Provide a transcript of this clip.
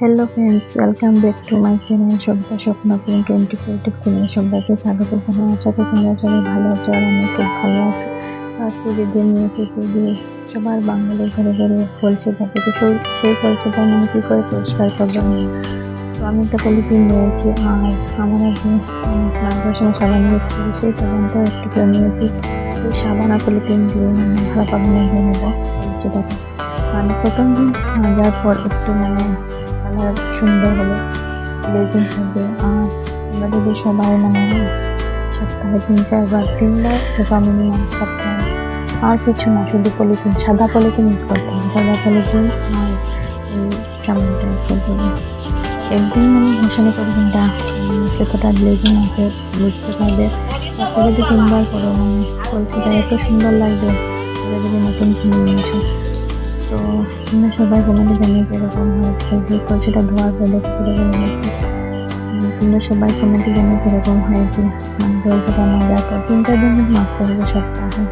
Hello friends welcome back to my channel সব্যা স্বপ্ন print twenty YouTube channel সবাইকে স্বাগত জানাই। আশা করি তোমরা সবাই ভালো আছো আর আমি খুব ভালো আছি। আর প্রতিদিন নিয়ে এসেছি যে সবার বাঙালির ঘরে ঘরে কলসি থাকে তো সেই কলসিটা আমি কী করে পরিষ্কার করব? আমি তো আমি একটা পলিথিন নিয়েছি আর আমার একজন করার সাবান করি সেই সাবানটাও একটু করে নিয়েছি। ওই সাবান আর পলিথিন দিয়ে আমি ভালো পাবনা ধুয়ে নেব কলসিটাকে আমি প্রথম দিন যাওয়ার পর একটু মানে কালার সুন্দর হবে লেজিং হবে আর আমরা সবাই মানে সপ্তাহে তিন, চারবার, তিনবার সেটা মিনিমাম সপ্তাহে। আর কিছু না, শুধু পলিথিন, সাদা পলিথিন ইউজ করতে হবে সাদা পলিথিন আর এই সামনেটা আছে একদিন মানে মশানি পলিথিনটা কতটা গ্লেজিং আছে বুঝতে পারবে তারপরে যদি তিনবার করো মানে কলসিটা এত সুন্দর লাগবে। যদি নতুন কিনে নিয়েছো তোমরা সবাই কমেন্টে জানিয়ে কীরকম হয়েছে, যে কলসিটা ধোয়ার পরে কীরকম হয়েছে তোমরা সবাই কমেন্টে জানিয়ে কীরকম হয়েছে। মানে কলসিটা মাজার পর তিন দিন মাত্র হবে সপ্তাহে।